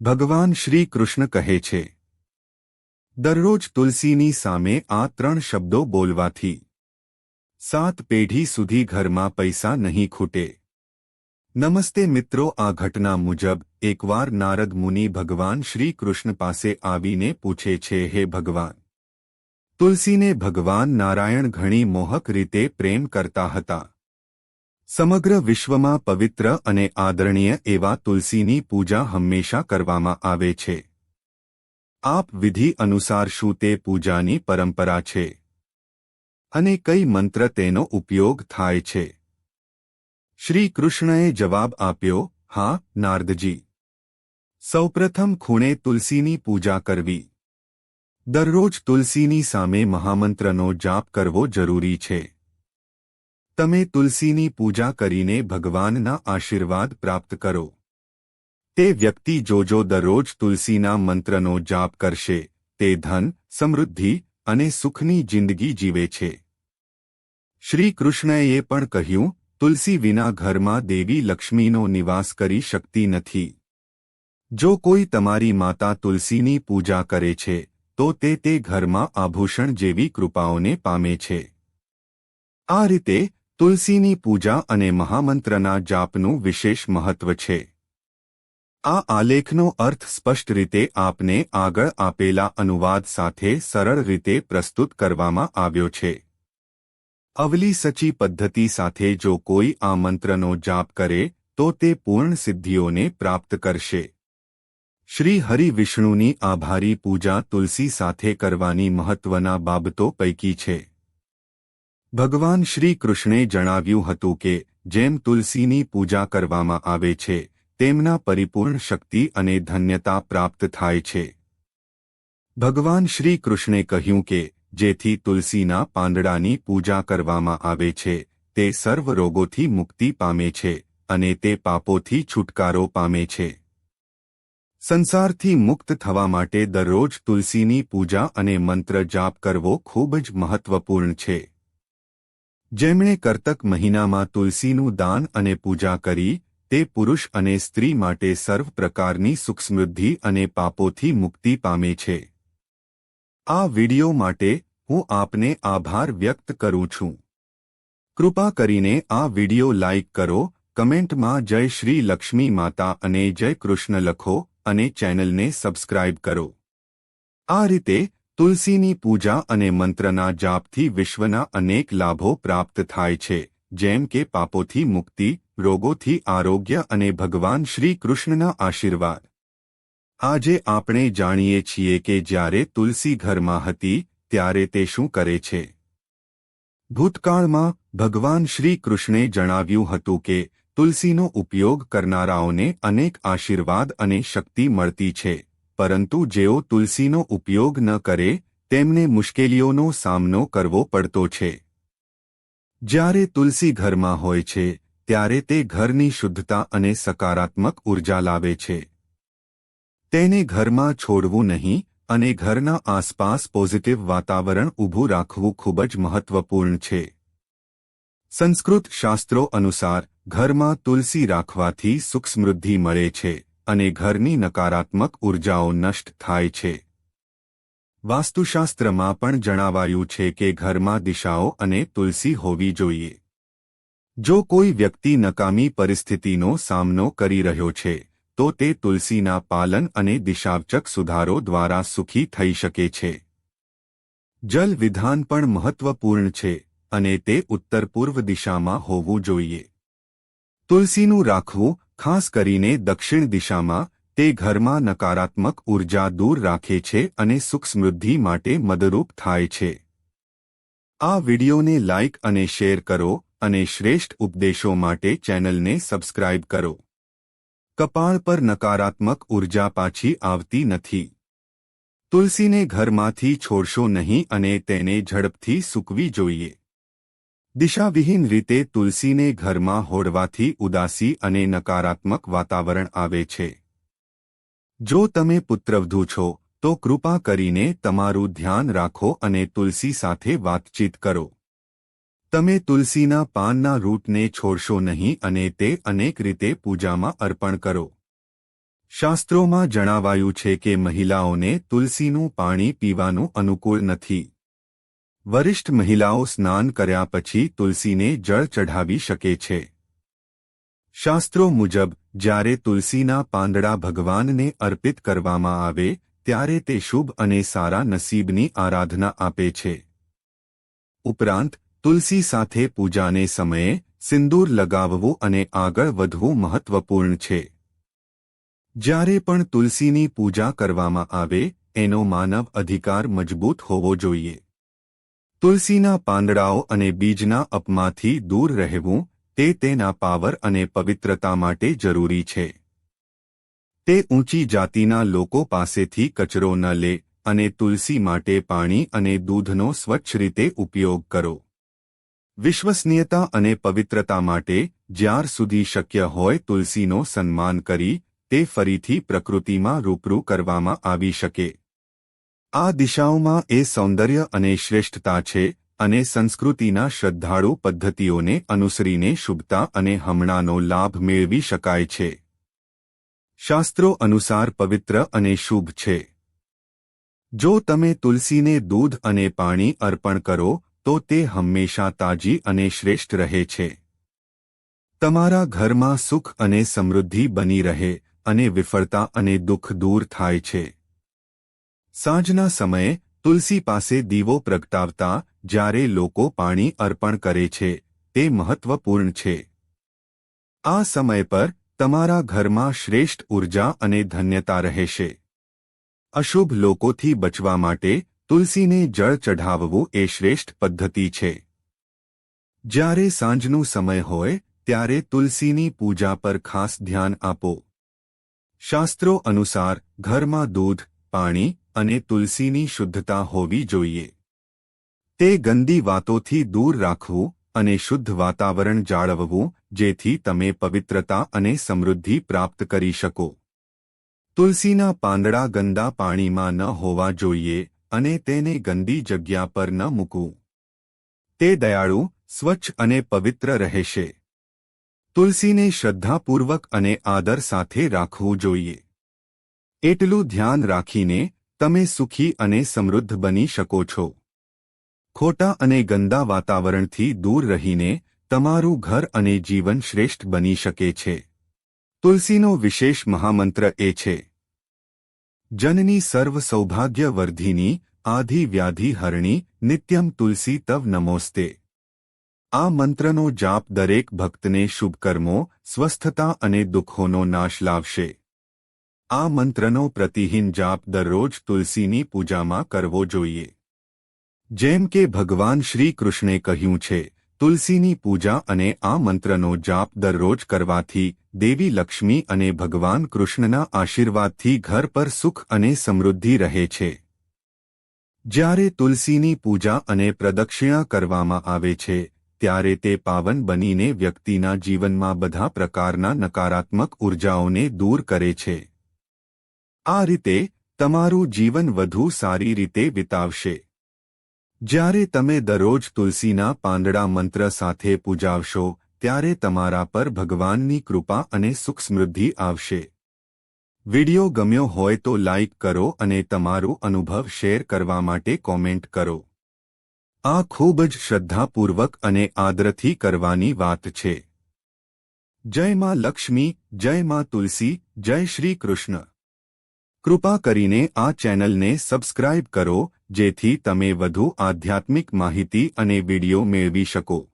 ભગવાન શ્રી કૃષ્ણ કહે છે, દરરોજ તુલસીની સામે આ ત્રણ શબ્દો બોલવાથી સાત પેઢી સુધી ઘરમાં પૈસા નહીં ખૂટે. નમસ્તે મિત્રો, આ ઘટના મુજબ એકવાર નારદ મુનિ ભગવાન શ્રી કૃષ્ણ પાસે આવીને પૂછે છે, હે ભગવાન, તુલસીને ભગવાન નારાયણ ઘણી મોહક રીતે પ્રેમ કરતા હતા. સમગ્ર વિશ્વમાં પવિત્ર અને આદરણીય એવા તુલસીની પૂજા હંમેશા કરવામાં આવે છે. આપ વિધિ અનુસાર શું તે પૂજાની પરંપરા છે? અને કઈ મંત્ર તેનો ઉપયોગ થાય છે? શ્રી કૃષ્ણએ જવાબ આપ્યો, હા, નારદજી. સૌપ્રથમ ખૂણે તુલસીની પૂજા કરવી. દરરોજ તુલસીની સામે મહામંત્રનો જાપ કરવો જરૂરી છે. તમે તુલસીની પૂજા કરીને ભગવાનના આશીર્વાદ પ્રાપ્ત કરો. તે વ્યક્તિ જોજો દરરોજ તુલસીના મંત્રનો જાપ કરશે, તે ધન, સમૃદ્ધિ અને સુખની જિંદગી જીવે છે. શ્રી કૃષ્ણએ પણ કહ્યું, તુલસી વિના ઘરમાં દેવી લક્ષ્મીનો નિવાસ કરી શકતી નથી. જો કોઈ તમારી માતા તુલસીની પૂજા કરે છે, તો તે તે ઘરમાં આભૂષણ જેવી કૃપાઓને પામે છે. આ રીતે તુલસીની પૂજા અને મહામંત્રના જાપનું વિશેષ મહત્વ છે. આ આલેખનો અર્થ સ્પષ્ટ રીતે આપને આગળ આપેલા અનુવાદ સાથે સરળ રીતે પ્રસ્તુત કરવામાં આવ્યો છે. અવલી સચી પદ્ધતિ સાથે જો કોઈ આ મંત્રનો જાપ કરે, તો તે પૂર્ણ સિદ્ધિઓને પ્રાપ્ત કરશે. શ્રી હરિ વિષ્ણુની આભારી પૂજા તુલસી સાથે કરવાની મહત્વના બાબતો પૈકી છે. ભગવાન શ્રી કૃષ્ણે જણાવ્યું હતું કે, જેમ તુલસીની પૂજા કરવામાં આવે છે, તેમના પરિપૂર્ણ શક્તિ અને ધન્યતા પ્રાપ્ત થાય છે. ભગવાન શ્રી કૃષ્ણે કહ્યું કે, જેથી તુલસીના પાંદડાની પૂજા કરવામાં આવે છે, તે સર્વ રોગોથી મુક્તિ પામે છે, અને તે પાપોથી છુટકારો પામે છે. સંસારથી મુક્ત થવા માટે દરરોજ તુલસીની પૂજા અને મંત્ર જાપ કરવો ખૂબ જ મહત્વપૂર્ણ છે. જેમણે કર્તક મહિનામાં તુલસીનું દાન અને પૂજા કરી, તે પુરુષ અને સ્ત્રી માટે સર્વ પ્રકારની સુખસમૃદ્ધિ અને પાપોથી મુક્તિ પામે છે. આ વિડિયો માટે હું આપને આભાર વ્યક્ત કરું છું. કૃપા કરીને આ વિડિયો લાઇક કરો, કમેન્ટમાં જય શ્રી લક્ષ્મી માતા અને જય કૃષ્ણ લખો અને ચેનલને સબસ્ક્રાઇબ કરો. આ રીતે તુલસીની પૂજા અને મંત્રના જાપથી વિશ્વના અનેક લાભો પ્રાપ્ત થાય છે, જેમ કે પાપોથી મુક્તિ, રોગોથી આરોગ્ય અને ભગવાન શ્રી કૃષ્ણના આશીર્વાદ. આજે આપણે જાણીએ છીએ કે જ્યારે તુલસી ઘરમાં હતી, ત્યારે તે શું કરે છે. ભૂતકાળમાં, ભગવાન શ્રી કૃષ્ણે જણાવ્યું હતું કે, તુલસીનો ઉપયોગ કરનારાઓને અનેક આશીર્વાદ અને શક્તિ મળતી છે. પરંતુ જેઓ તુલસીનો ઉપયોગ ન કરે, તેમને મુશ્કેલીઓનો સામનો કરવો પડતો છે. જ્યારે તુલસી ઘરમાં હોય છે, ત્યારે તે ઘરની શુદ્ધતા અને સકારાત્મક ઊર્જા લાવે છે. તેને ઘરમાં છોડવું નહીં, અને ઘરના આસપાસ પોઝિટિવ વાતાવરણ ઊભું રાખવું ખૂબ જ મહત્વપૂર્ણ છે. સંસ્કૃત શાસ્ત્રો અનુસાર, ઘરમાં તુલસી રાખવાથી સુખ સમૃદ્ધિ મળે છે. અને ઘરની નકારાત્મક ઉર્જાઓ નષ્ટ થાય છે. વાસ્તુશાસ્ત્રમાં પણ જણાવાયું છે કે ઘરમાં દિશાઓ અને તુલસી હોવી જોઈએ. જો કોઈ વ્યક્તિ નકામી પરિસ્થિતિનો સામનો કરી રહ્યો છે, તો તે તુલસીના પાલન અને દિશાવચક સુધારો દ્વારા સુખી થઈ શકે છે. જલ વિધાન પણ મહત્વપૂર્ણ છે, અને તે ઉત્તર પૂર્વ દિશામાં હોવું જોઈએ. તુલસીનું રાખવું, ખાસ કરીને દક્ષિણ દિશામાં, તે ઘરમાં નકારાત્મક ઊર્જા દૂર રાખે છે અને સુખ સમૃદ્ધિ માટે મદરૂપ થાય છે. આ વિડિયોને લાઇક અને શેર કરો અને શ્રેષ્ઠ ઉપદેશો માટે ચેનલને સબસ્ક્રાઇબ કરો. કપાળ પર નકારાત્મક ઊર્જા પાછી આવતી નથી. તુલસીને ઘરમાંથી છોડશો નહીં અને તેને ઝડપથી સૂકવી જોઈએ. દિશાવિહીન રીતે તુલસીને ઘરમાં હોડવાથી ઉદાસી અને નકારાત્મક વાતાવરણ આવે છે. જો તમે પુત્રવધુ છો, તો કૃપા કરીને તમારું ધ્યાન રાખો અને તુલસી સાથે વાતચીત કરો. તમે તુલસીના પાનના રૂટને છોડશો નહીં અને તે અનેક રીતે પૂજામાં અર્પણ કરો. શાસ્ત્રોમાં જણાવાયું છે કે મહિલાઓને તુલસીનું પાણી પીવાનું અનુકૂળ નથી. વરિષ્ઠ મહિલાઓ સ્નાન કર્યા પછી તુલસીને જળ ચઢાવી શકે છે. શાસ્ત્રો મુજબ, જ્યારે તુલસીના પાંદડા ભગવાનને અર્પિત કરવામાં આવે, ત્યારે તે શુભ અને સારા નસીબની આરાધના આપે છે. ઉપરાંત, તુલસી સાથે પૂજાને સમયે સિંદૂર લગાવવું અને આગળ વધવું મહત્વપૂર્ણ છે. જ્યારે પણ તુલસીની પૂજા કરવામાં આવે, એનો માનવ અધિકાર મજબૂત હોવો જોઈએ. તુલસીના પાંદડાઓ અને બીજના અપમાંથી દૂર રહેવું તે તેના પાવર અને પવિત્રતા માટે જરૂરી છે. તે ઊંચી જાતિના લોકો પાસેથી કચરો ન લે અને તુલસી માટે પાણી અને દૂધનો સ્વચ્છ રીતે ઉપયોગ કરો. વિશ્વસનીયતા અને પવિત્રતા માટે જ્યાર સુધી શક્ય હોય તુલસીનો સન્માન કરી તે ફરીથી પ્રકૃતિમાં રૂપરૂ કરવામાં આવી શકે. આ દિશાઓમાં એ સૌંદર્ય અને શ્રેષ્ઠતા છે અને સંસ્કૃતિના શ્રદ્ધાળુ પદ્ધતિઓને અનુસરીને શુભતા અને હમણાંનો લાભ મેળવી શકાય છે. શાસ્ત્રો અનુસાર પવિત્ર અને શુભ છે. જો તમે તુલસીને દૂધ અને પાણી અર્પણ કરો, તો તે હંમેશા તાજી અને શ્રેષ્ઠ રહે છે. તમારા ઘરમાં સુખ અને સમૃદ્ધિ બની રહે અને વિફળતા અને દુઃખ દૂર થાય છે. સાંજના સમયે તુલસી પાસે દીવો પ્રગટાવતા જ્યારે લોકો પાણી અર્પણ કરે છે, તે મહત્વપૂર્ણ છે. આ સમય પર તમારા ઘરમાં શ્રેષ્ઠ ઊર્જા અને ધન્યતા રહેશે. અશુભ લોકોથી બચવા માટે તુલસીને જળ ચઢાવવું એ શ્રેષ્ઠ પદ્ધતિ છે. જ્યારે સાંજનું સમય હોય, ત્યારે તુલસીની પૂજા પર ખાસ ધ્યાન આપો. શાસ્ત્રો અનુસાર ઘરમાં દૂધ, પાણી અને તુલસીની શુદ્ધતા હોવી જોઈએ. તે ગંદી વાતોથી દૂર રાખવું અને શુદ્ધ વાતાવરણ જાળવવું, જેથી તમે પવિત્રતા અને સમૃદ્ધિ પ્રાપ્ત કરી શકો. તુલસીના પાંદડા ગંદા પાણીમાં ન હોવા જોઈએ અને તેને ગંદી જગ્યા પર ન મૂકવું. તે દયાળુ, સ્વચ્છ અને પવિત્ર રહેશે. તુલસીને શ્રદ્ધાપૂર્વક અને આદર સાથે રાખવું જોઈએ. એટલું ધ્યાન રાખીને તમે સુખી અને સમૃદ્ધ બની શકો છો. ખોટા અને ગંદા વાતાવરણથી દૂર રહીને તમારું ઘર અને જીવન શ્રેષ્ઠ બની શકે છે. તુલસીનો વિશેષ મહામંત્ર એ છે. જનની સર્વ સૌભાગ્યવર્ધિની આધિ વ્યાધિ હરણી નિત્યમ તુલસી તવ નમોસ્તે. આ મંત્રનો જાપ દરેક ભક્તને શુભકર્મો, સ્વસ્થતા અને દુઃખોનો નાશ લાવશે. આ મંત્રનો પ્રતિહીન જાપ દરરોજ તુલસીની પૂજામાં કરવો જોઈએ. જેમ કે ભગવાન શ્રી કૃષ્ણે કહ્યું છે, તુલસીની પૂજા અને આ મંત્રનો જાપ દરરોજ કરવાથી દેવી લક્ષ્મી અને ભગવાન કૃષ્ણના આશીર્વાદથી ઘર પર સુખ અને સમૃદ્ધિ રહે છે. જ્યારે તુલસીની પૂજા અને પ્રદક્ષિણા કરવામાં આવે છે, ત્યારે તે પાવન બનીને વ્યક્તિના જીવનમાં બધા પ્રકારના નકારાત્મક ઉર્જાઓને દૂર કરે છે. આ રીતે તમારું જીવન વધુ સારી રીતે વિતાવશે. જ્યારે તમે દરરોજ તુલસીના પાંદડા મંત્ર સાથે પૂજાવશો, ત્યારે તમારા પર ભગવાનની કૃપા અને સુખ સમૃદ્ધિ આવશે. વિડિયો ગમ્યો હોય તો લાઇક કરો અને તમારું અનુભવ શેર કરવા માટે કોમેન્ટ કરો. આ ખૂબ જ શ્રદ્ધાપૂર્વક અને આદરથી કરવાની વાત છે. જય માં લક્ષ્મી, જય માં તુલસી, જય શ્રી કૃષ્ણ. કૃપા કરીને આ ચેનલને સબસ્ક્રાઇબ કરો, જેથી તમે વધુ આધ્યાત્મિક માહિતી અને વિડિયો મેળવી શકો.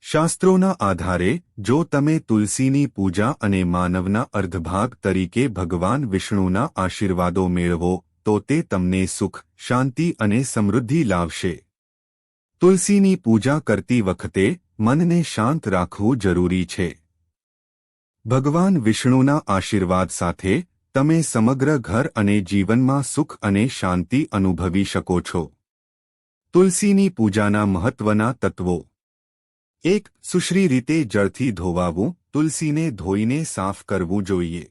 શાસ્ત્રોના આધારે, જો તમે તુલસીની પૂજા અને માનવના અર્ધભાગ તરીકે ભગવાન વિષ્ણુના આશીર્વાદો મેળવો, તો તે તમને સુખ, શાંતિ અને સમૃદ્ધિ લાવશે. તુલસીની પૂજા કરતી વખતે, મનને શાંત રાખવું જરૂરી છે. ભગવાન વિષ્ણુના આશીર્વાદ સાથે તમે સમગ્ર ઘર અને જીવનમાં સુખ અને શાંતિ અનુભવી શકો છો. તુલસીની પૂજાના મહત્વના તત્વો. એક, સુશ્રી રીતે જળથી ધોવાવું, તુલસીને ધોઈને સાફ કરવું જોઈએ.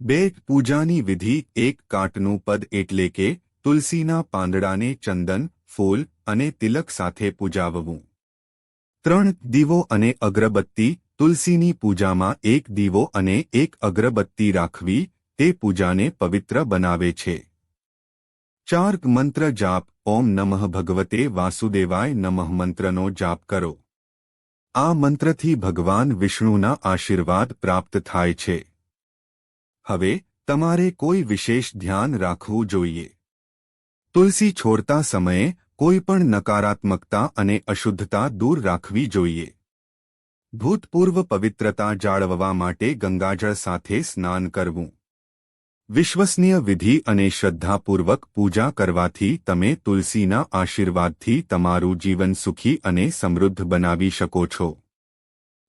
બે, પૂજાની વિધિ, એક કાટનું પદ એટલે કે તુલસીના પાંદડાને ચંદન, ફૂલ અને તિલક સાથે પૂજાવવું. ત્રણ, દીવો અને અગરબત્તી, તુલસીની પૂજામાં એક દીવો અને એક અગરબત્તી રાખવી તે પૂજાને પવિત્ર બનાવે છે. ચાર મંત્ર જાપ, ઓમ નમઃ ભગવતે વાસુદેવાય નમઃ મંત્રનો જાપ કરો. આ મંત્રથી ભગવાન વિષ્ણુના આશીર્વાદ પ્રાપ્ત થાય છે. હવે, તમારે કોઈ વિશેષ ધ્યાન રાખવું જોઈએ. તુલસી છોડતા સમયે કોઈ પણ નકારાત્મકતા અને અશુદ્ધતા દૂર રાખવી જોઈએ. ભૂતપૂર્વ પવિત્રતા જાળવવા માટે ગંગાજળ સાથે સ્નાન કરવું. વિશ્વસનીય વિધિ અને શ્રદ્ધાપૂર્વક પૂજા કરવાથી તમે તુલસીના આશીર્વાદથી તમારું જીવન સુખી અને સમૃદ્ધ બનાવી શકો છો.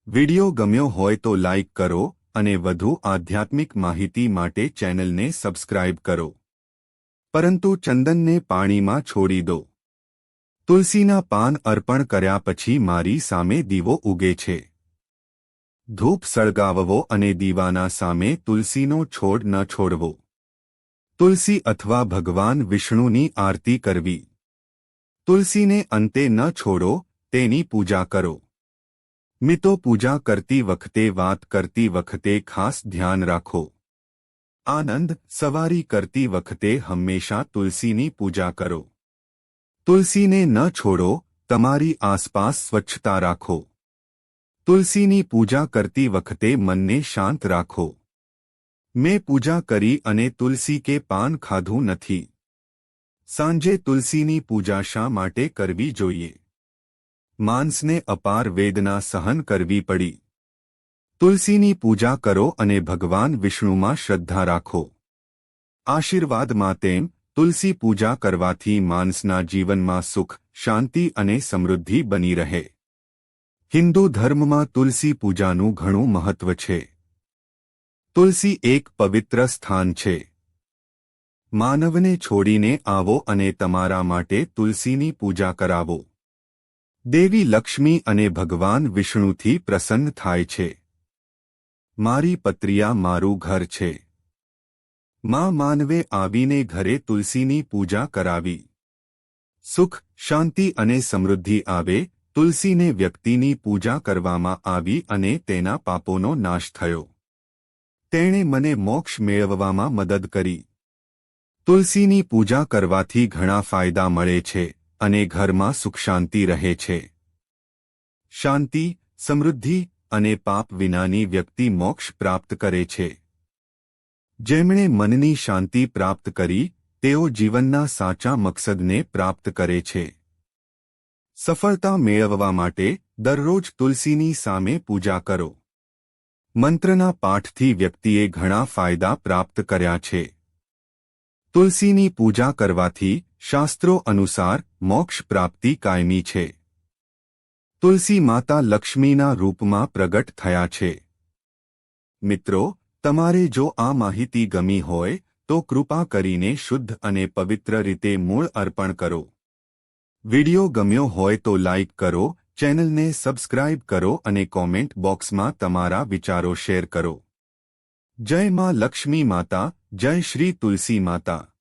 વિડિયો ગમ્યો હોય તો લાઇક કરો અને વધુ આધ્યાત્મિક માહિતી માટે ચેનલને સબસ્ક્રાઇબ કરો. પરંતુ ચંદનને પાણીમાં છોડી દો. તુલસીના પાન અર્પણ કર્યા પછી મારી સામે દીવો ઉગે છે. ધૂપ સળગાવવો અને દીવાના સામે તુલસીનો છોડ ન છોડવો. તુલસી અથવા ભગવાન વિષ્ણુની આરતી કરવી. તુલસીને અંતે ન છોડો, તેની પૂજા કરો. મિતો પૂજા કરતી વખતે વાત કરતી વખતે ખાસ ધ્યાન રાખો. આનંદ સવારી કરતી વખતે હંમેશા તુલસીની પૂજા કરો. તુલસીને ન છોડો, તમારી આસપાસ સ્વચ્છતા રાખો. તુલસીની પૂજા કરતી વખતે મનને શાંત રાખો. મેં પૂજા કરી અને તુલસી કે પાન ખાધું નથી. સાંજે તુલસીની પૂજા શા માટે કરવી જોઈએ? માંસને અપાર વેદના સહન કરવી પડી. તુલસીની પૂજા કરો અને ભગવાન વિષ્ણુમાં શ્રદ્ધા રાખો. આશીર્વાદમાં તેમ, તુલસી પૂજા કરવાથી માનસના જીવનમાં સુખ, શાંતિ અને સમૃદ્ધિ બની રહે. હિન્દુ ધર્મમાં તુલસી પૂજાનું ઘણું મહત્વ છે. તુલસી એક પવિત્ર સ્થાન છે. માનવને છોડીને આવો અને તમારા માટે તુલસીની પૂજા કરાવો. દેવી લક્ષ્મી અને ભગવાન વિષ્ણુથી પ્રસન્ન થાય છે. મારી પત્રિયા મારું ઘર છે. માં માનવે આવીને ઘરે તુલસીની પૂજા કરાવી. સુખ, શાંતિ અને સમૃદ્ધિ આવે તુલસીને વ્યક્તિની પૂજા કરવામાં આવી અને તેના પાપોનો નાશ થયો. તેણે મને મોક્ષ મેળવવામાં મદદ કરી. તુલસીની પૂજા કરવાથી ઘણા ફાયદા મળે છે અને ઘરમાં સુખ શાંતિ રહે છે. શાંતિ, સમૃદ્ધિ અને પાપ વિનાની વ્યક્તિ મોક્ષ પ્રાપ્ત કરે છે. જેમણે મનની શાંતિ પ્રાપ્ત કરી, તેઓ જીવનના સાચા મકસદને પ્રાપ્ત કરે છે. સફળતા મેળવવા માટે દરરોજ તુલસીની સામે પૂજા કરો. મંત્રના પાઠથી વ્યક્તિએ ઘણા ફાયદા પ્રાપ્ત કર્યા છે. તુલસીની પૂજા કરવાથી શાસ્ત્રો અનુસાર મોક્ષ પ્રાપ્તિ કાયમી છે. તુલસી માતા લક્ષ્મીના રૂપમાં પ્રગટ થયા છે. મિત્રો, તમારે જો આ માહિતી ગમી હોય, તો કૃપા કરીને શુદ્ધ અને પવિત્ર રીતે મૂળ અર્પણ કરો. વિડિયો ગમ્યો હોય તો લાઇક કરો, ચેનલને સબસ્ક્રાઇબ કરો અને કોમેન્ટ બોક્સમાં તમારા વિચારો શેર કરો. જય માં લક્ષ્મી માતા, જય શ્રી તુલસી માતા.